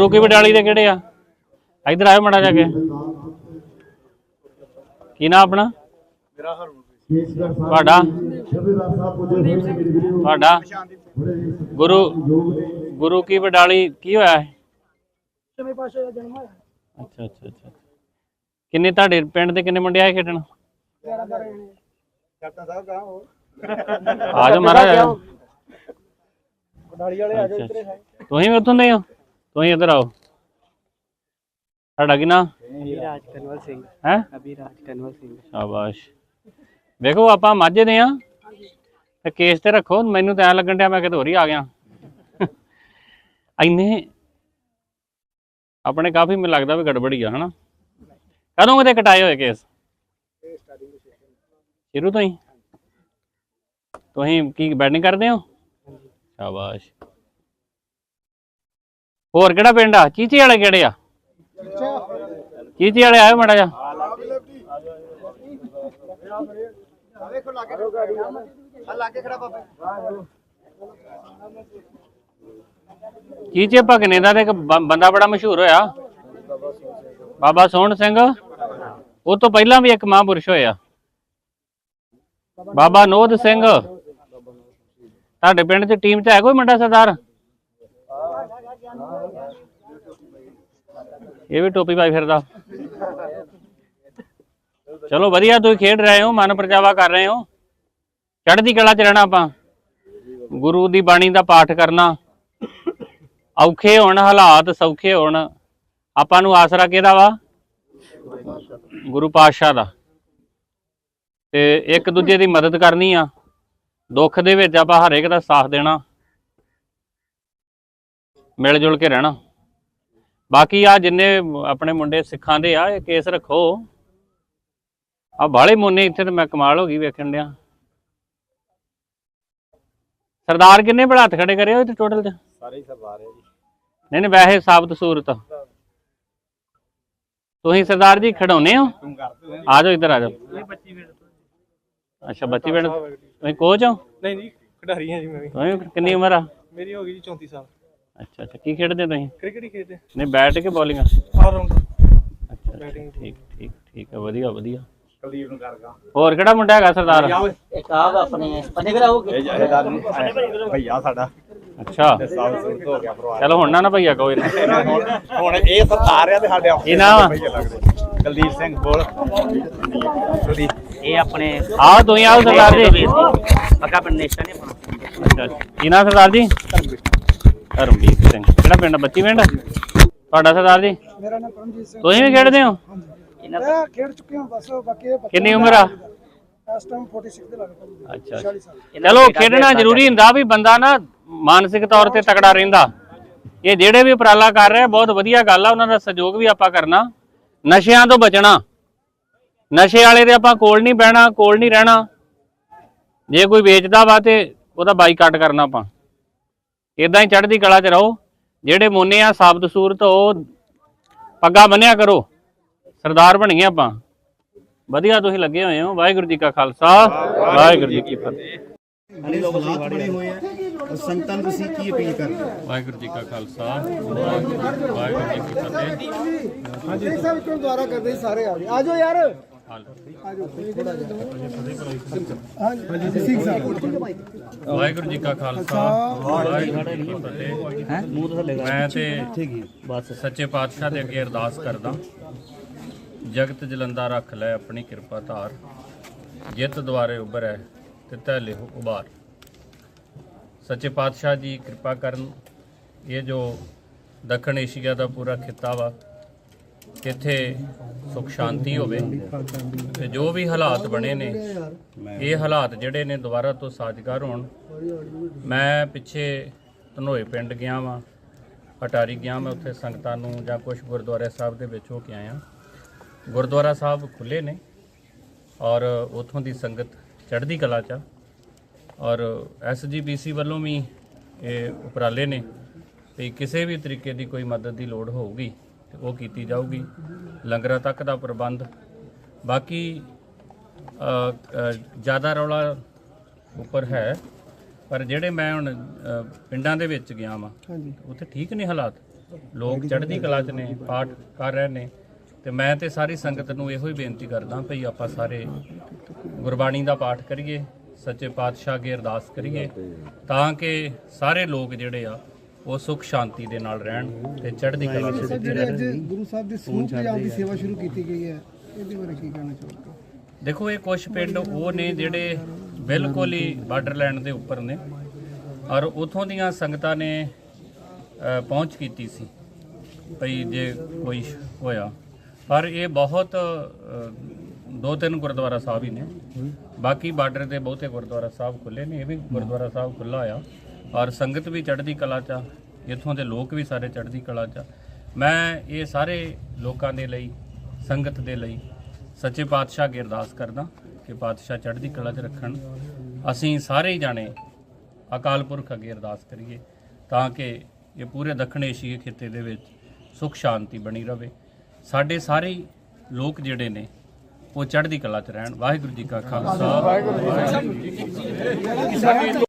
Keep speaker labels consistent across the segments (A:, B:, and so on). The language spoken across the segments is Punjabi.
A: ਗੁਰੂ ਕੀ ਵਡਾਲੀ ਦੇ ਕਿਹੜੇ ਆ? ਇੱਧਰ ਆਇਓ ਮੜਾ ਜਾ ਕੇ। ਕੀ ਨਾਮ ਆਪਣਾ? ਤੁਹਾਡਾ? ਤੁਹਾਡਾ? ਗੁਰੂ ਗੁਰੂ ਕੀ ਵਡਾਲੀ ਕੀ ਹੋਇਆ ਹੈ
B: ਛੇਵੇਂ ਪਾਸ਼ਾ ਦਾ ਜਨਮ ਹੋਇਆ।
A: ਅੱਛਾ ਅੱਛਾ ਅੱਛਾ ਕਿੰਨੇ ਤੁਹਾਡੇ ਪਿੰਡ ਦੇ ਕਿੰਨੇ ਮੁੰਡੇ ਆਏ ਖੇਡਣ?
B: 11 12 ਜਣੇ।
C: ਕੈਪਟਨ ਸਾਹਿਬ ਕਹਾਂ ਹੋ।
A: ਆ ਜਾਓ ਮਹਾਰਾਜ।
B: ਗਡਾਲੀ ਵਾਲੇ ਆ
A: ਅੱਛਾ,
B: ਇੱਧਰੇ
A: ਤੁਸੀਂ ਵੀ ਉੱਥੋਂ ਦੇ ਹੋ? ਤੁਸੀਂ ਇੱਧਰ ਆਓ। ਤੁਹਾਡਾ ਕੀ ਨਾਮ
B: ਅਭਿਰਾਜ ਕਨਵਲ ਸਿੰਘ।
A: ਹੈ?
B: ਅਭਿਰਾਜ ਕਨਵਲ ਸਿੰਘ।
A: ਸ਼ਾਬਾਸ਼। ਵੇਖੋ ਆਪਾਂ ਮਾਝੇ ਦੇ ਆ। ਤੇ ਕੇਸ ਤੇ ਰੱਖੋ ਮੈਨੂੰ ਤਾਂ ਐ ਲੱਗਣ ਡਿਆ ਮੈਂ ਕਿਤੇ ਹੋਰ ਹੀ ਆ ਗਿਆ। ਇੰਨੇ ਆਪਣੇ ਕਾਫੀ ਮੈਨੂੰ ਲੱਗਦਾ ਵੀ ਗੜਬੜੀ ਆ ਹਨਾ? ਕਦੋਂ ਉਹਦੇ ਕਟਾਏ ਹੋਏ ਕੇਸ? ਸ਼ੁਰੂ ਤੋਂ ਹੀ। ਤੁਸੀਂ ਕੀ ਬੈਟਿੰਗ ਕਰਦੇ ਹੋ? ਸ਼ਾਬਾਸ਼। ਹੋਰ ਕਿਹੜਾ ਪਿੰਡ ਆ? ਚੀਚੇ ਵਾਲੇ ਕਿਹੜੇ ਆ? ਚੀਚੀ ਵਾਲੇ ਆਇਓ ਮਾੜਾ ਜਾ
C: ਵੇਖੋ ਲਾਗੇ ਆ ਲਾਗੇ ਖੜਾ ਬਾਬਾ
A: ਚੀਚੇ ਭਗਨੇ ਦਾ ਤੇ ਇੱਕ ਬੰਦਾ ਬੜਾ ਮਸ਼ਹੂਰ ਹੋਇਆ। ਬਾਬਾ ਸੋਹਣ ਸਿੰਘ। ਉਹ ਤੋਂ ਪਹਿਲਾਂ ਵੀ ਇੱਕ ਮਹਾਂਪੁਰਸ਼ ਹੋਇਆ। ਬਾਬਾ ਨੋਦ ਸਿੰਘ। ਤੁਹਾਡੇ ਪਿੰਡ 'ਚ ਟੀਮ 'ਚ ਹੈ ਕੋਈ ਮੁੰਡਾ ਸਰਦਾਰ? ਇਹ ਵੀ ਟੋਪੀ ਪਾਈ ਫਿਰਦਾ। ਚਲੋ ਵਧੀਆ, ਤੁਸੀਂ ਖੇਡ ਰਹੇ ਹੋ, ਮਨ ਪਰਚਾਵਾ ਕਰ ਰਹੇ ਹੋ। ਚੜ੍ਹਦੀ ਕਲਾ 'ਚ ਰਹਿਣਾ ਆਪਾਂ। ਗੁਰੂ ਦੀ ਬਾਣੀ ਦਾ ਪਾਠ ਕਰਨਾ। ਔਖੇ ਹੋਣ, ਹਾਲਾਤ ਸੌਖੇ ਹੋਣ। ਆਪਾਂ ਨੂੰ ਆਸਰਾ ਕਿਹਦਾ ਵਾ? ਗੁਰੂ ਪਾਤਸ਼ਾਹ ਦਾ। ਤੇ ਇੱਕ ਦੂਜੇ ਦੀ ਮਦਦ ਕਰਨੀ ਆ। ਦੁੱਖ ਦੇ ਵਿੱਚ ਆਪਾਂ ਹਰੇਕ ਦਾ ਸਾਥ ਦੇਣਾ। ਮਿਲ ਜੁਲ ਕੇ ਰਹਿਣਾ। ਬਾਕੀ ਆ ਜਿੰਨੇ ਆਪਣੇ ਮੁੰਡੇ ਸਿੱਖਾਂ ਦੇ ਆ ਇਹ ਕੇਸ ਰੱਖੋ। ਆ ਬਾਲੇ ਮੁੰਨੇ ਇੱਥੇ ਤੇ ਮੈਂ ਕਮਾਲ ਹੋ ਗਈ ਵੇਖਣ ਡਿਆ। ਸਰਦਾਰ ਕਿੰਨੇ ਬੜਾ ਹੱਥ ਖੜੇ ਕਰੇ ਹੋ ਤੇ ਟੋਟਲ ਚ?
C: ਸਾਰੇ ਹੀ ਸਰਦਾਰ ਹੈ ਜੀ।
A: ਨਹੀਂ ਨਹੀਂ ਵੈਸੇ ਸਾਬਤ ਸੂਰਤ। ਤੁਸੀਂ ਸਰਦਾਰ ਜੀ ਖੜਾਉਨੇ ਹੋ? ਆ ਜਾਓ ਇੱਧਰ ਆ ਜਾਓ। ਅੱਛਾ ਬੱਚੀ ਪਿੰਡ ਤੁਸੀਂ ਕੋਚ ਹੋ?
B: ਨਹੀਂ ਜੀ ਖਿਡਾਰੀ ਹਾਂ ਜੀ ਮੈਂ ਵੀ।
A: ਤੁਸੀਂ ਕਿੰਨੀ ਉਮਰ ਆ?
B: ਮੇਰੀ ਹੋ ਗਈ ਜੀ 34 ਸਾਲ।
A: ਅੱਛਾ ਅੱਛਾ। ਕੀ ਖੇਡਦੇ ਤੁਸੀਂ?
B: ਕ੍ਰਿਕਟ ਹੀ ਖੇਡਦੇ
A: ਨਹੀਂ ਬੈਟ ਕੇ ਬੋਲਿੰਗ?
B: ਆਲ ਰਾਉਂਡਰ
A: ਅੱਛਾ ਠੀਕ ਠੀਕ ਠੀਕ ਹੈ ਵਧੀਆ ਵਧੀਆ।
C: ਕੁਲਦੀਪ ਨੂੰ ਕਰਗਾ
A: ਹੋਰ ਕਿਹੜਾ ਮੁੰਡਾ ਹੈਗਾ ਸਰਦਾਰ?
D: ਇੱਕ ਆਹ ਆਪਣੇ ਪੰਨੇ
C: ਜਹੇਦਾਰ ਨਹੀਂ। ਭਈਆ ਸਾਡਾ।
A: ਅੱਛਾ। ਚਲੋ ਹੁਣ ਨਾ ਨਾ ਭਈਆ ਕੋਈ ਨਾ।
C: ਹੁਣ ਇਹ ਸਰਦਾਰ ਆ ਤੇ ਸਾਡੇ
A: ਇਹ
C: ਲੱਗਦੇ। ਕੁਲਦੀਪ ਸਿੰਘ ਬੋਲ। ਕੁਲਦੀਪ
D: ਇਹ ਆਪਣੇ
A: ਆਓ ਤੁਸੀਂ ਆਓ ਸਰਦਾਰ ਜੀ।
D: ਪੱਕਾ ਪਿੰਡ ਨੇਸ਼ਾ ਨੇ ਆਪਣਾ
A: ਅੱਛਾ ਅੱਛਾ। ਕੀ ਨਾਮ ਸਰਦਾਰ ਜੀ? ਧਰਮਵੀਰ ਸਿੰਘ। ਕਿਹੜਾ ਪਿੰਡ ਬੱਚੀ ਪਿੰਡ ਤੁਹਾਡਾ ਸਰਦਾਰ ਜੀ?
B: ਮੇਰਾ ਨਾਮ ਪਰਮਜੀਤ ਸਿੰਘ।
A: ਤੁਸੀਂ ਵੀ ਖੇਡਦੇ ਹੋ?
D: ਇਹਨਾਂ
B: ਮੈਂ ਖੇਡ ਚੁੱਕੇ ਹਾਂ ਬਸ ਬਾਕੀ ਇਹ ਬੱਚੇ
A: ਕਿੰਨੀ ਉਮਰ ਆ?
B: ਇਸ ਟਾਈਮ 46 ਦੇ ਲੱਗ ਪਏ
A: ਅੱਛਾ।
B: 40 ਸਾਲ।
A: ਚਲੋ ਖੇਡਣਾ ਜ਼ਰੂਰੀ ਹੁੰਦਾ ਵੀ ਬੰਦਾ ਨਾ ਮਾਨਸਿਕ ਤੌਰ ਤੇ ਤਕੜਾ ਰਹਿੰਦਾ। ਇਹ ਜਿਹੜੇ ਵੀ ਉਪਰਾਲਾ ਕਰ ਰਹੇ ਬਹੁਤ ਵਧੀਆ ਗੱਲ ਆ। ਉਹਨਾਂ ਦਾ ਸਹਿਯੋਗ ਵੀ ਆਪਾਂ ਕਰਨਾ। ਨਸ਼ਿਆਂ ਤੋਂ ਬਚਣਾ। ਨਸ਼ੇ ਵਾਲੇ ਦੇ ਆਪਾਂ ਕੋਲ ਨਹੀਂ ਬਹਿਣਾ ਕੋਲ ਨਹੀਂ ਰਹਿਣਾ। ਜੇ ਕੋਈ ਵੇਚਦਾ ਵਾ ਤੇ ਉਹਦਾ ਬਾਈਕਾਟ ਕਰਨਾ ਆਪਾਂ। ਇਦਾਂ ਹੀ ਚੜ੍ਹਦੀ ਕਲਾ 'ਚ ਰਹੋ। ਜਿਹੜੇ ਮੋਨੇ ਆ ਸਾਬਤ ਸੂਰਤ ਉਹ ਪੱਗਾ ਬੰਨਿਆ ਕਰੋ। ਸਰਦਾਰ ਬਣੀਏ ਆਪਾਂ। ਵਧੀਆ ਤੁਸੀਂ ਲੱਗੇ ਹੋਏ ਹੋ। ਵਾਹਿਗੁਰੂ ਜੀ ਕਾ ਖਾਲਸਾ। ਵਾਹਿਗੁਰੂ ਜੀ ਕੀ ਫਤਿਹ।
E: ਬੜੇ ਹਾਲਾਤ ਬਣੇ ਹੋਏ ਆ ਸੰਗਤਾਂ ਨੂੰ ਤੁਸੀਂ ਕੀ ਅਪੀਲ ਕਰਦੇ
A: ਵਾਹਿਗੁਰੂ ਜੀ ਕਾ ਖਾਲਸਾ। ਵਾਹਿਗੁਰੂ ਜੀ ਕੀ ਫਤਿਹ।
B: ਹਾਂਜੀ ਸਭ ਕਿਉਂ ਦੁਆਰਾ ਕਰਦੇ ਸਾਰੇ ਆ ਗਏ। ਯਾਰ।
A: ਵਾਹਿਗੁਰੂ ਜੀ ਕਾ ਖਾਲਸਾ, ਵਾਹਿਗੁਰੂ ਜੀ ਕੀ ਫਤਿਹ। ਮੈਂ ਤੇ ਸੱਚੇ ਪਾਤਸ਼ਾਹ ਦੇ ਅੱਗੇ ਅਰਦਾਸ ਕਰਦਾ ਜਗਤ ਜਲੰਦਾ ਰੱਖ ਲੈ ਆਪਣੀ ਕਿਰਪਾ ਧਾਰ। ਜਿੱਤ ਦੁਆਰੇ ਉਭਰੈ ਤਿਤੈ ਲਿਹੁ ਉਬਾਰ ਸੱਚੇ ਪਾਤਸ਼ਾਹ ਜੀ ਕਿਰਪਾ ਕਰਨ। ਇਹ ਜੋ ਦੱਖਣ ਏਸ਼ੀਆ ਦਾ ਪੂਰਾ ਖਿੱਤਾ ਵਾ ਇੱਥੇ ਸੁਖ ਸ਼ਾਂਤੀ ਹੋਵੇ ਤੇ ਜੋ ਵੀ ਹਾਲਾਤ ਬਣੇ ਨੇ, ਇਹ ਹਾਲਾਤ ਜਿਹੜੇ ਨੇ ਦੁਬਾਰਾ ਤੋਂ ਸਾਜ਼ਗਾਰ ਹੋਣ ਮੈਂ ਪਿੱਛੇ ਧਨੋਏ ਪਿੰਡ ਗਿਆ ਵਾਂ, ਅਟਾਰੀ ਗਿਆ ਮੈਂ ਉੱਥੇ ਸੰਗਤਾਂ ਨੂੰ ਜਾਂ ਕੁਝ ਗੁਰਦੁਆਰੇ ਸਾਹਿਬ ਦੇ ਵਿੱਚ ਹੋ ਕੇ ਆਇਆ ਗੁਰਦੁਆਰਾ ਸਾਹਿਬ ਖੁੱਲੇ ਨੇ ਔਰ ਉਥੋਂ ਦੀ ਸੰਗਤ ਚੜ੍ਹਦੀ ਕਲਾ ਚ ਆ। ਔਰ ਐਸਜੀਬੀਸੀ ਵੱਲੋਂ ਵੀ ਇਹ ਉਪਰਾਲੇ ਨੇ ਤੇ ਕਿਸੇ ਵੀ ਤਰੀਕੇ ਦੀ ਕੋਈ ਮਦਦ ਦੀ ਲੋੜ ਹੋਊਗੀ ਤੇ ਉਹ ਕੀਤੀ ਜਾਊਗੀ ਲੰਗਰਾਂ ਤੱਕ ਦਾ ਪ੍ਰਬੰਧ। ਬਾਕੀ ਜ਼ਿਆਦਾ ਰੌਲਾ ਉੱਪਰ ਹੈ ਪਰ ਜਿਹੜੇ ਮੈਂ ਹੁਣ ਅ, ਪਿੰਡਾਂ ਦੇ ਵਿੱਚ ਗਿਆ ਵਾਂ
B: ਹਾਂਜੀ।
A: ਉੱਥੇ ਠੀਕ ਨੇ ਹਾਲਾਤ। ਲੋਕ ਚੜ੍ਹਦੀ ਕਲਾ 'ਚ ਨੇ ਪਾਠ ਕਰ ਰਹੇ ਨੇ ਤੇ ਮੈਂ ਤੇ ਸਾਰੀ ਸੰਗਤ ਨੂੰ ਇਹੋ ਹੀ ਬੇਨਤੀ ਕਰਦਾ ਭਈ ਆਪਾਂ ਸਾਰੇ ਗੁਰਬਾਣੀ ਦਾ ਪਾਠ ਕਰੀਏ ਸੱਚੇ ਪਾਤਸ਼ਾਹ ਅੱਗੇ ਅਰਦਾਸ ਕਰੀਏ ਤਾਂ ਕਿ ਸਾਰੇ ਲੋਕ ਜਿਹੜੇ ਆ ਉਹ ਸੁਖ ਸ਼ਾਂਤੀ ਦੇ ਨਾਲ ਰਹਿਣ ਤੇ ਚੜ੍ਹਦੀ ਕਲਾ 'ਚ
B: ਸਰ
A: ਸਿੱਧੇ
B: ਜਿਹੜੇ ਅੱਜ ਗੁਰੂ ਸਾਹਿਬ ਦੀ ਸਮੂਹ ਪੰਜਾਬ ਦੀ ਸੇਵਾ ਸ਼ੁਰੂ ਕੀਤੀ ਗਈ ਹੈ ਇਹਦੇ ਬਾਰੇ ਕੀ ਕਹਿਣਾ ਚਾਹੋਗੇ?
A: ਦੇਖੋ ਇਹ ਕੁਝ ਪਿੰਡ ਉਹ ਨੇ ਜਿਹੜੇ ਬਿਲਕੁਲ ਹੀ ਬਾਰਡਰਲੈਂਡ ਦੇ ਉੱਪਰ ਨੇ ਔਰ ਉਥੋਂ ਦੀਆਂ ਸੰਗਤਾਂ ਨੇ ਪਹੁੰਚ ਕੀਤੀ ਸੀ ਭਈ ਜੇ ਕੋਈ ਹੋਇਆ। ਪਰ ਇਹ ਬਹੁਤ ਦੋ ਤਿੰਨ ਗੁਰਦੁਆਰਾ ਸਾਹਿਬ ਹੀ ਨੇ। ਬਾਕੀ ਬਾਰਡਰ ਦੇ ਬਹੁਤੇ ਗੁਰਦੁਆਰਾ ਸਾਹਿਬ ਖੁੱਲੇ ਨੇ ਇਹ ਵੀ ਗੁਰਦੁਆਰਾ ਸਾਹਿਬ ਖੁੱਲਾ ਆ। ਔਰ ਸੰਗਤ ਵੀ ਚੜ੍ਹਦੀ ਕਲਾ ਚ ਆ, ਇੱਥੋਂ ਦੇ ਲੋਕ ਵੀ ਸਾਰੇ ਚੜ੍ਹਦੀ ਕਲਾ ਚ ਆ। ਮੈਂ ਇਹ ਸਾਰੇ ਲੋਕਾਂ ਦੇ ਲਈ, ਸੰਗਤ ਦੇ ਲਈ ਸੱਚੇ ਪਾਤਸ਼ਾਹ ਅੱਗੇ ਅਰਦਾਸ ਕਰਦਾ ਕਿ ਪਾਤਸ਼ਾਹ ਚੜ੍ਹਦੀ ਕਲਾ 'ਚ ਰੱਖਣ। ਅਸੀਂ ਸਾਰੇ ਹੀ ਜਾਣੇ ਅਕਾਲ ਪੁਰਖ ਅੱਗੇ ਅਰਦਾਸ ਕਰੀਏ ਤਾਂ ਕਿ ਇਹ ਪੂਰੇ ਦੱਖਣ ਏਸ਼ੀਆ ਖਿੱਤੇ ਦੇ ਵਿੱਚ ਸੁਖ ਸ਼ਾਂਤੀ ਬਣੀ ਰਵੇ। ਸਾਡੇ ਸਾਰੇ ਲੋਕ ਜਿਹੜੇ ਨੇ, ਉਹ ਚੜ੍ਹਦੀ ਕਲਾ 'ਚ ਰਹਿਣ। ਵਾਹਿਗੁਰੂ ਜੀ ਕਾ ਖਾਲਸਾ। ਵਾਹਿਗੁਰੂ ਜੀ ਕੀ ਫਤਿਹ।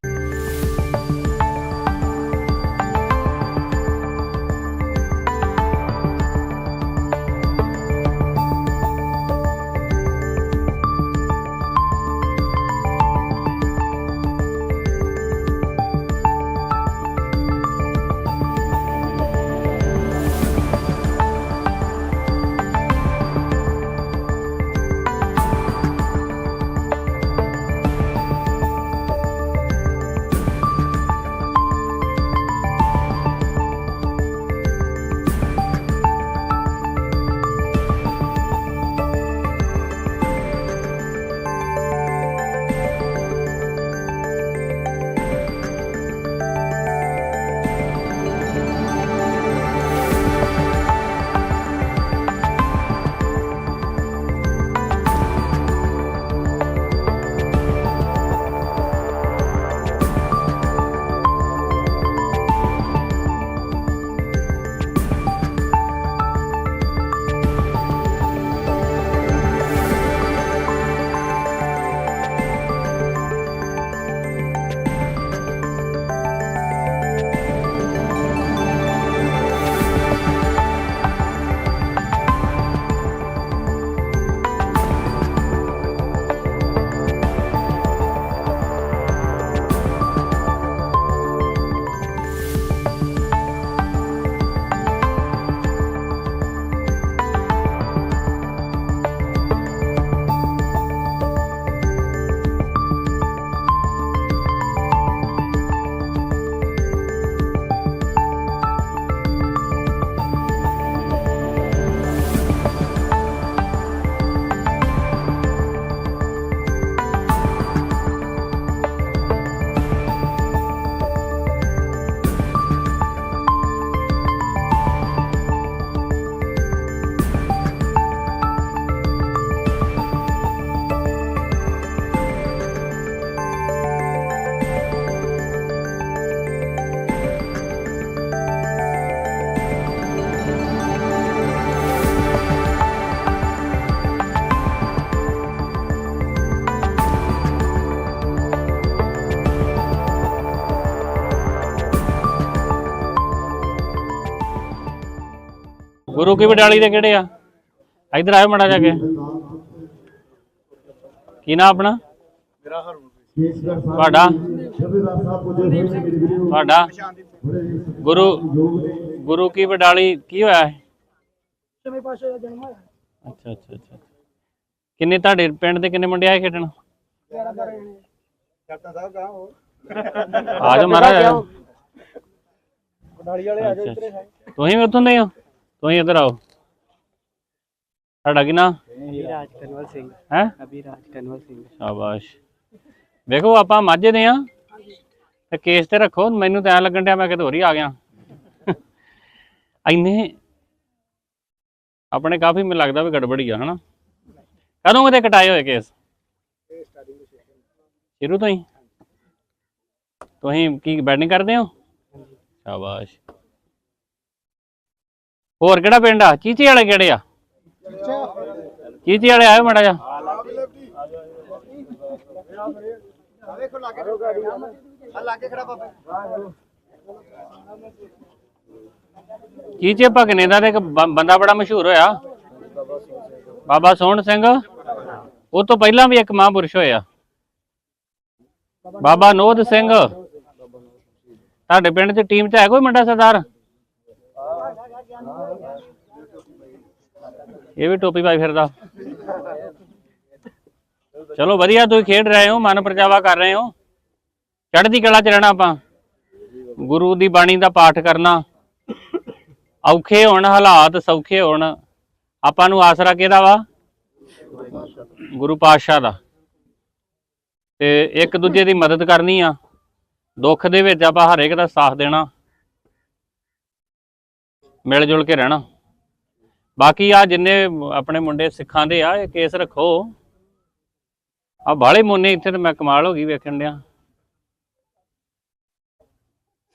A: ਗੁਰੂ ਕੀ ਵਡਾਲੀ ਦੇ ਕਿਹੜੇ ਆ? ਇਧਰ ਆਇਓ ਮੜਾ ਜਾ ਕੇ। ਕੀ ਨਾਮ ਆਪਣਾ? ਤੁਹਾਡਾ? ਤੁਹਾਡਾ? ਗੁਰੂ ਗੁਰੂ ਕੀ ਵਡਾਲੀ ਕੀ ਹੋਇਆ ਹੈ
B: ਛੇਵੇਂ ਪਾਸ਼ਾ ਦਾ ਜਨਮ ਹੋਇਆ।
A: ਅੱਛਾ ਅੱਛਾ ਅੱਛਾ ਕਿੰਨੇ ਤੁਹਾਡੇ ਪਿੰਡ ਦੇ ਕਿੰਨੇ ਮੁੰਡੇ ਆਏ ਖੇਡਣ?
B: 11 12 ਜਣੇ।
C: ਕੈਪਟਨ ਸਾਹਿਬ ਕਹਾਂ ਹੋ।
A: ਆ ਜਾਓ ਮਹਾਰਾਜ
B: ਗਡਾੜੀ ਵਾਲੇ ਆ
A: ਅੱਛਾ,
B: ਇੱਧਰੇ।
A: ਤੁਸੀਂ ਵੀ ਉੱਥੋਂ ਦੇ ਹੋ? ਤੁਸੀਂ ਇੱਧਰ ਆਓ। ਤੁਹਾਡਾ ਕੀ ਨਾਮ
B: ਅਭਿਰਾਜ ਕਨਵਲ ਸਿੰਘ।
A: ਹੈ?
B: ਅਭਿਰਾਜ ਕਨਵਲ ਸਿੰਘ।
A: ਸ਼ਾਬਾਸ਼। ਵੇਖੋ ਆਪਾਂ ਮਾਝੇ ਦੇ ਆ। ਤੇ ਕੇਸ ਤੇ ਰੱਖੋ। ਮੈਨੂੰ ਤਾਂ ਐ ਲੱਗਣ ਡਿਆ ਮੈਂ ਕਿਤੇ ਹੋਰ ਹੀ ਆ ਗਿਆ। ਇੰਨੇ ਆਪਣੇ ਕਾਫੀ ਮੈਨੂੰ ਲੱਗਦਾ ਵੀ ਗੜਬੜੀ ਆ ਹਨਾ? ਕਦੋਂ ਕਿਤੇ ਕਟਾਏ ਹੋਏ ਕੇਸ? ਸ਼ੁਰੂ ਤੋਂ ਹੀ। ਤੁਸੀਂ ਕੀ ਬੈਟਿੰਗ ਕਰਦੇ ਹੋ? ਸ਼ਾਬਾਸ਼। ਹੋਰ ਕਿਹੜਾ ਪਿੰਡ ਆ? ਚੀਚੇ ਵਾਲੇ ਕਿਹੜੇ ਆ? ਚੀਚੀ ਵਾਲੇ ਆਇਓ ਮੜਾ ਜਾ
C: ਆ ਵੇਖੋ ਲਾਗੇ ਆ ਲਾਗੇ ਖੜਾ ਬਾਬੇ
A: ਕੀ ਭਗਨੇ ਦਾ ਤੇ ਇੱਕ ਬੰਦਾ ਬੜਾ ਮਸ਼ਹੂਰ ਹੋਇਆ। ਬਾਬਾ ਸੋਹਣ ਸਿੰਘ। ਉਹ ਤੋਂ ਪਹਿਲਾਂ ਵੀ ਇੱਕ ਮਹਾਂਪੁਰਸ਼ ਹੋਇਆ। ਬਾਬਾ ਨੋਦ ਸਿੰਘ। ਤੁਹਾਡੇ ਪਿੰਡ 'ਚ ਟੀਮ 'ਚ ਹੈ ਕੋਈ ਮੁੰਡਾ ਸਰਦਾਰ? ਇਹ ਵੀ ਟੋਪੀ ਪਾਈ ਫਿਰਦਾ। ਚਲੋ ਵਧੀਆ, ਤੁਸੀਂ ਖੇਡ ਰਹੇ ਹੋ, ਮਨ ਪਰਚਾਵਾ ਕਰ ਰਹੇ ਹੋ। ਚੜ੍ਹਦੀ ਕਲਾ 'ਚ ਰਹਿਣਾ ਆਪਾਂ। ਗੁਰੂ ਦੀ ਬਾਣੀ ਦਾ ਪਾਠ ਕਰਨਾ। ਔਖੇ ਹੋਣ, ਹਾਲਾਤ ਸੌਖੇ ਹੋਣ। ਆਪਾਂ ਨੂੰ ਆਸਰਾ ਕਿਹਦਾ ਵਾ? ਗੁਰੂ ਪਾਤਸ਼ਾਹ ਦਾ। ਤੇ ਇੱਕ ਦੂਜੇ ਦੀ ਮਦਦ ਕਰਨੀ ਆ। ਦੁੱਖ ਦੇ ਵਿੱਚ ਆਪਾਂ ਹਰੇਕ ਦਾ ਸਾਥ ਦੇਣਾ। ਮਿਲ ਜੁਲ ਕੇ ਰਹਿਣਾ। ਬਾਕੀ ਆ ਜਿੰਨੇ ਆਪਣੇ ਮੁੰਡੇ ਸਿੱਖਾਂ ਦੇ ਆ ਇਹ ਕੇਸ ਰੱਖੋ। ਆ ਬਾਲੇ ਮੋਨੇ ਇੱਥੇ ਤੇ ਮੈਂ ਕਮਾਲ ਹੋ ਗਈ ਵੇਖਣ ਡਿਆ।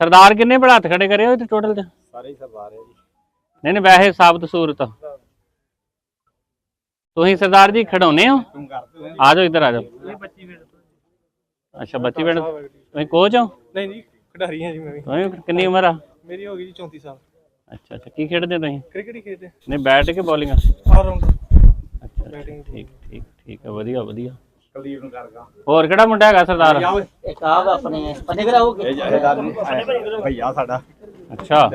A: ਸਰਦਾਰ ਕਿੰਨੇ ਬੜਾ ਹੱਥ ਖੜੇ ਕਰੇ ਹੋ ਇੱਥੇ ਟੋਟਲ ਚ?
C: ਸਾਰੇ ਹੀ ਸਰਦਾਰ ਹੈ ਜੀ।
A: ਨਹੀਂ ਨਹੀਂ ਵੈਸੇ ਸਾਬਤ ਸੂਰਤ। ਤੁਸੀਂ ਸਰਦਾਰ ਜੀ ਖੜਾਉਨੇ ਹੋ? ਆ ਜਾਓ ਇੱਧਰ ਆ ਜਾਓ। ਅੱਛਾ ਬੱਚੀ ਪਿੰਡ ਤੁਸੀਂ ਕੋਚ ਹੋ?
F: ਨਹੀਂ ਜੀ ਖਿਡਾਰੀ ਹਾਂ ਜੀ ਮੈਂ ਵੀ।
A: ਕਿੰਨੀ ਉਮਰ ਆ?
F: ਮੇਰੀ ਹੋ ਗਈ ਜੀ 34 ਸਾਲ।
A: ਅੱਛਾ ਅੱਛਾ। ਕੀ ਖੇਡਦੇ ਤੁਸੀਂ?
F: ਕ੍ਰਿਕਟ ਹੀ ਖੇਡਦੇ
A: ਨਹੀਂ ਬੈਟ ਕੇ ਬੋਲਿੰਗ?
F: ਆਲ ਰਾਉਂਡਰ
A: ਅੱਛਾ ਠੀਕ ਠੀਕ ਠੀਕ ਹੈ ਵਧੀਆ ਵਧੀਆ।
C: ਕੁਲਦੀਪ ਨੂੰ ਕਰਗਾ
A: ਹੋਰ ਕਿਹੜਾ ਮੁੰਡਾ ਹੈਗਾ ਸਰਦਾਰ?
D: ਇੱਕ ਆਹ ਆਪਣੇ ਪੰਨੇਗਰਾ ਹੋ ਗਏ
C: ਇਹ ਜਹੇਦਾਰ ਨੂੰ ਭਈਆ ਸਾਡਾ।
A: ਅੱਛਾ।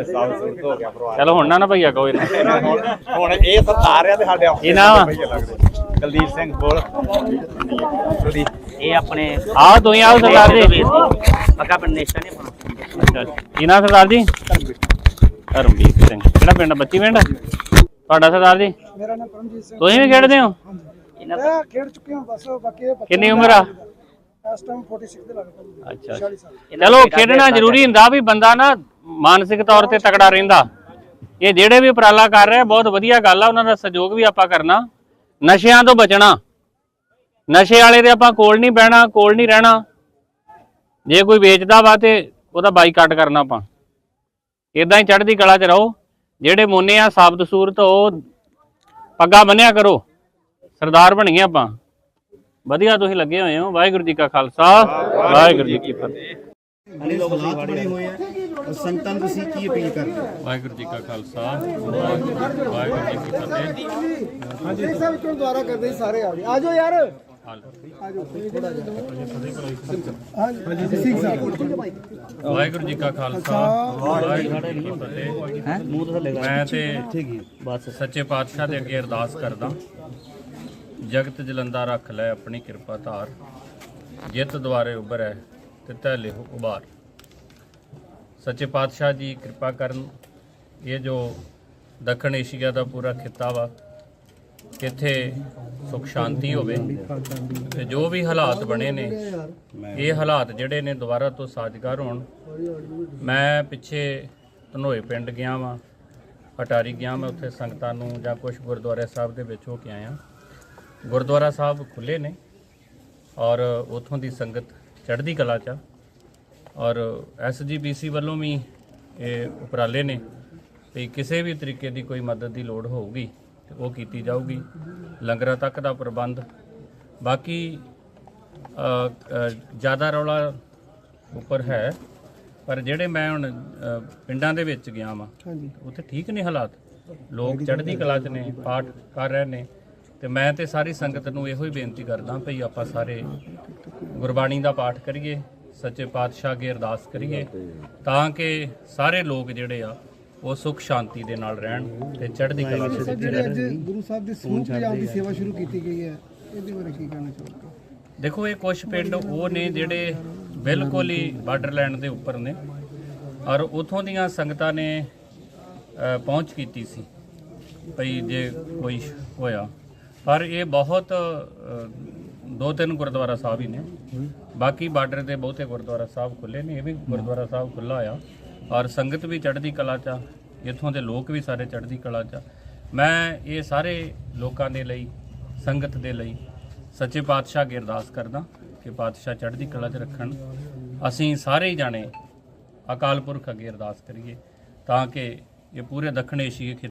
A: ਚਲੋ ਹੁਣ ਨਾ ਨਾ ਭਈਆ ਕੋਈ ਨਾ
C: ਹੁਣ ਇਹ ਸਰਦਾਰ ਆ ਤੇ ਸਾਡੇ? ਭਈਏ ਲੱਗਦੇ। ਕੁਲਦੀਪ ਸਿੰਘ ਬੋਲ।
D: ਇਹ ਆਪਣੇ
A: ਆਓ ਤੁਸੀਂ ਆਓ ਸਰਦਾਰ ਜੀ।
D: ਪੱਕਾ ਪਿੰਡ ਨੇਸ਼ਾ ਨਹੀਂ ਆਪਣਾ।
A: ਅੱਛਾ ਅੱਛਾ। ਕੀ ਨਾਮ ਸਰਦਾਰ ਜੀ? ਧਰਮਵੀਰ ਸਿੰਘ। ਕਿਹੜਾ ਪਿੰਡ ਬੱਚੀ ਪਿੰਡ ਤੁਹਾਡਾ ਸਰਦਾਰ ਜੀ?
B: ਮੇਰਾ ਨਾਮ ਪਰਮਜੀਤ ਸਿੰਘ।
A: ਤੁਸੀਂ ਵੀ ਖੇਡਦੇ ਹੋ?
B: ਮੈਂ ਖੇਡ ਚੁੱਕੇ ਹਾਂ ਬਸ ਬਾਕੀ ਇਹ ਬੱਚੇ
A: ਕਿੰਨੀ ਉਮਰ ਆ?
B: ਇਸ ਟਾਈਮ 46 ਦੇ ਲੱਗ
A: ਅੱਛਾ
B: 40 ਸਾਲ।
D: ਇਹਨਾਂ
A: ਚਲੋ ਖੇਡਣਾ ਜ਼ਰੂਰੀ ਹੁੰਦਾ ਵੀ ਬੰਦਾ ਨਾ ਮਾਨਸਿਕ ਤੌਰ ਤੇ ਤਕੜਾ ਰਹਿੰਦਾ। ਇਹ ਜਿਹੜੇ ਵੀ ਉਪਰਾਲਾ ਕਰ ਰਹੇ ਬਹੁਤ ਵਧੀਆ ਗੱਲ ਆ ਉਹਨਾਂ ਦਾ ਸਹਿਯੋਗ ਵੀ ਆਪਾਂ ਕਰਨਾ। ਨਸ਼ਿਆਂ ਤੋਂ ਬਚਣਾ। ਨਸ਼ੇ ਵਾਲੇ ਦੇ ਆਪਾਂ ਕੋਲ ਨਹੀਂ ਬਹਿਣਾ ਕੋਲ ਨਹੀਂ ਰਹਿਣਾ। ਜੇ ਕੋਈ ਵੇਚਦਾ ਵਾ ਤੇ ਉਹਦਾ ਬਾਈਕਾਟ ਕਰਨਾ ਆਪਾਂ। ਇਦਾਂ ਹੀ ਚੜ੍ਹਦੀ ਕਲਾ 'ਚ ਰਹੋ। ਜਿਹੜੇ ਮੋਨੇ ਆ ਸਾਬਤ ਸੂਰਤ ਉਹ ਪੱਗਾ ਬੰਨਿਆ ਕਰੋ। ਸਰਦਾਰ ਬਣੀਏ ਆਪਾਂ। ਵਧੀਆ ਤੁਸੀਂ ਲੱਗੇ ਹੋਏ ਹੋ। ਵਾਹਿਗੁਰੂ ਜੀ ਕਾ ਖਾਲਸਾ। ਵਾਹਿਗੁਰੂ ਜੀ ਕੀ ਫਤਿਹ।
E: ਜਿਹੜੇ ਹਾਲਾਤ ਬਣੇ ਹੋਏ ਆ। ਸੰਗਤਾਂ ਨੂੰ ਤੁਸੀਂ ਕੀ ਅਪੀਲ ਕਰਦੇ
A: ਵਾਹਿਗੁਰੂ ਜੀ ਕਾ ਖਾਲਸਾ। ਵਾਹਿਗੁਰੂ ਜੀ ਕੀ ਫਤਿਹ।
B: ਹਾਂਜੀ ਸਾਹਿਬ ਕਿਉਂ ਦੁਆਰਾ ਕਰਦੇ ਸਾਰੇ ਆ ਗਏ। ਆ ਜਾਓ ਯਾਰ।
A: ਵਾਹਿਗੁਰੂ ਜੀ ਕਾ ਖਾਲਸਾ, ਵਾਹਿਗੁਰੂ ਜੀ ਕੀ ਫਤਿਹ। ਮੈਂ ਤੇ ਸੱਚੇ ਪਾਤਸ਼ਾਹ ਦੇ ਅੱਗੇ ਅਰਦਾਸ ਕਰਦਾ। ਜਗਤ ਜਲੰਦਾ ਰੱਖ ਲੈ ਆਪਣੀ ਕਿਰਪਾ ਧਾਰ। ਜਿੱਤ ਦੁਆਰੇ ਉਭਰੈ ਤੇ ਤਹਿਲੇ ਉਬਾਰ ਸੱਚੇ ਪਾਤਸ਼ਾਹ ਜੀ ਕਿਰਪਾ ਕਰਨ। ਇਹ ਜੋ ਦੱਖਣ ਏਸ਼ੀਆ ਦਾ ਪੂਰਾ ਖਿੱਤਾ ਵਾ ਇੱਥੇ ਸੁਖ ਸ਼ਾਂਤੀ ਹੋਵੇ ਤੇ ਜੋ ਵੀ ਹਾਲਾਤ ਬਣੇ ਨੇ, ਇਹ ਹਾਲਾਤ ਜਿਹੜੇ ਨੇ ਦੁਬਾਰਾ ਤੋਂ ਸਾਜ਼ਗਾਰ ਹੋਣ। ਮੈਂ ਪਿੱਛੇ ਧਨੋਏ ਪਿੰਡ ਗਿਆ ਵਾਂ, ਅਟਾਰੀ ਗਿਆ ਮੈਂ, ਉੱਥੇ ਸੰਗਤਾਂ ਨੂੰ ਜਾਂ ਕੁਝ ਗੁਰਦੁਆਰੇ ਸਾਹਿਬ ਦੇ ਵਿੱਚ ਹੋ ਕੇ ਆਇਆ। ਗੁਰਦੁਆਰਾ ਸਾਹਿਬ ਖੁੱਲੇ ਨੇ ਔਰ ਉਥੋਂ ਦੀ ਸੰਗਤ ਚੜ੍ਹਦੀ ਕਲਾ ਚ ਆ। ਔਰ ਐਸਜੀਪੀਸੀ ਵੱਲੋਂ ਵੀ ਇਹ ਉਪਰਾਲੇ ਨੇ, ਵੀ ਕਿਸੇ ਵੀ ਤਰੀਕੇ ਦੀ ਕੋਈ ਮਦਦ ਦੀ ਲੋੜ ਹੋਊਗੀ। ਤੇ ਉਹ ਕੀਤੀ ਜਾਊਗੀ ਲੰਗਰਾਂ ਤੱਕ ਦਾ ਪ੍ਰਬੰਧ। ਬਾਕੀ ਜ਼ਿਆਦਾ ਰੌਲਾ ਉੱਪਰ ਹੈ ਪਰ ਜਿਹੜੇ ਮੈਂ ਹੁਣ ਪਿੰਡਾਂ ਦੇ ਵਿੱਚ ਗਿਆ ਵਾਂ ਉੱਥੇ ਠੀਕ ਨੇ ਹਾਲਾਤ। ਲੋਕ ਚੜ੍ਹਦੀ ਕਲਾ 'ਚ ਨੇ ਪਾਠ ਕਰ ਰਹੇ ਨੇ। ਤੇ ਮੈਂ ਤੇ ਸਾਰੀ ਸੰਗਤ ਨੂੰ ਇਹੋ ਹੀ ਬੇਨਤੀ ਕਰਦਾ ਭਈ ਆਪਾਂ ਸਾਰੇ ਗੁਰਬਾਣੀ ਦਾ ਪਾਠ ਕਰੀਏ ਸੱਚੇ ਪਾਤਸ਼ਾਹ ਅੱਗੇ ਅਰਦਾਸ ਕਰੀਏ ਤਾਂ ਕਿ ਸਾਰੇ ਲੋਕ ਜਿਹੜੇ ਆ ਉਹ ਸੁਖ ਸ਼ਾਂਤੀ ਦੇ ਨਾਲ ਰਹਿਣ ਤੇ ਚੜ੍ਹਦੀ ਕਲਾ 'ਚ
B: ਸਰ ਜਿਹੜੇ ਅੱਜ ਗੁਰੂ ਸਾਹਿਬ ਦੀ ਸਮੂਹ ਪੰਜਾਬ ਦੀ ਸੇਵਾ ਸ਼ੁਰੂ ਕੀਤੀ ਗਈ ਹੈ ਇਹਦੇ ਬਾਰੇ ਕੀ ਕਹਿਣਾ ਚਾਹੋਗੇ?
A: ਦੇਖੋ ਇਹ ਕੁਝ ਪਿੰਡ ਉਹ ਨੇ ਜਿਹੜੇ ਬਿਲਕੁਲ ਹੀ ਬਾਰਡਰਲੈਂਡ ਦੇ ਉੱਪਰ ਨੇ ਔਰ ਉਥੋਂ ਦੀਆਂ ਸੰਗਤਾਂ ਨੇ ਪਹੁੰਚ ਕੀਤੀ ਸੀ ਭਈ ਜੇ ਕੋਈ ਹੋਇਆ। ਪਰ ਇਹ ਬਹੁਤ ਦੋ ਤਿੰਨ ਗੁਰਦੁਆਰਾ ਸਾਹਿਬ ਹੀ ਨੇ। ਬਾਕੀ ਬਾਰਡਰ ਦੇ ਬਹੁਤੇ ਗੁਰਦੁਆਰਾ ਸਾਹਿਬ ਖੁੱਲੇ ਨੇ ਇਹ ਵੀ ਗੁਰਦੁਆਰਾ ਸਾਹਿਬ ਖੁੱਲਾ ਆ। ਔਰ ਸੰਗਤ ਵੀ ਚੜ੍ਹਦੀ ਕਲਾ ਚ ਆ ਇੱਥੋਂ ਦੇ ਲੋਕ ਵੀ ਸਾਰੇ ਚੜ੍ਹਦੀ ਕਲਾ ਚ ਆ। ਮੈਂ ਇਹ ਸਾਰੇ ਲੋਕਾਂ ਦੇ ਲਈ, ਸੰਗਤ ਦੇ ਲਈ ਸੱਚੇ ਪਾਤਸ਼ਾਹ ਅੱਗੇ ਅਰਦਾਸ ਕਰਦਾ ਕਿ ਪਾਤਸ਼ਾਹ ਚੜ੍ਹਦੀ ਕਲਾ 'ਚ ਰੱਖਣ। ਅਸੀਂ ਸਾਰੇ ਹੀ ਜਾਣੇ ਅਕਾਲ ਪੁਰਖ ਅੱਗੇ ਅਰਦਾਸ ਕਰੀਏ ਤਾਂ ਕਿ ਇਹ ਪੂਰੇ ਦੱਖਣ ਏਸ਼ੀਆ ਖਿੱਤੇ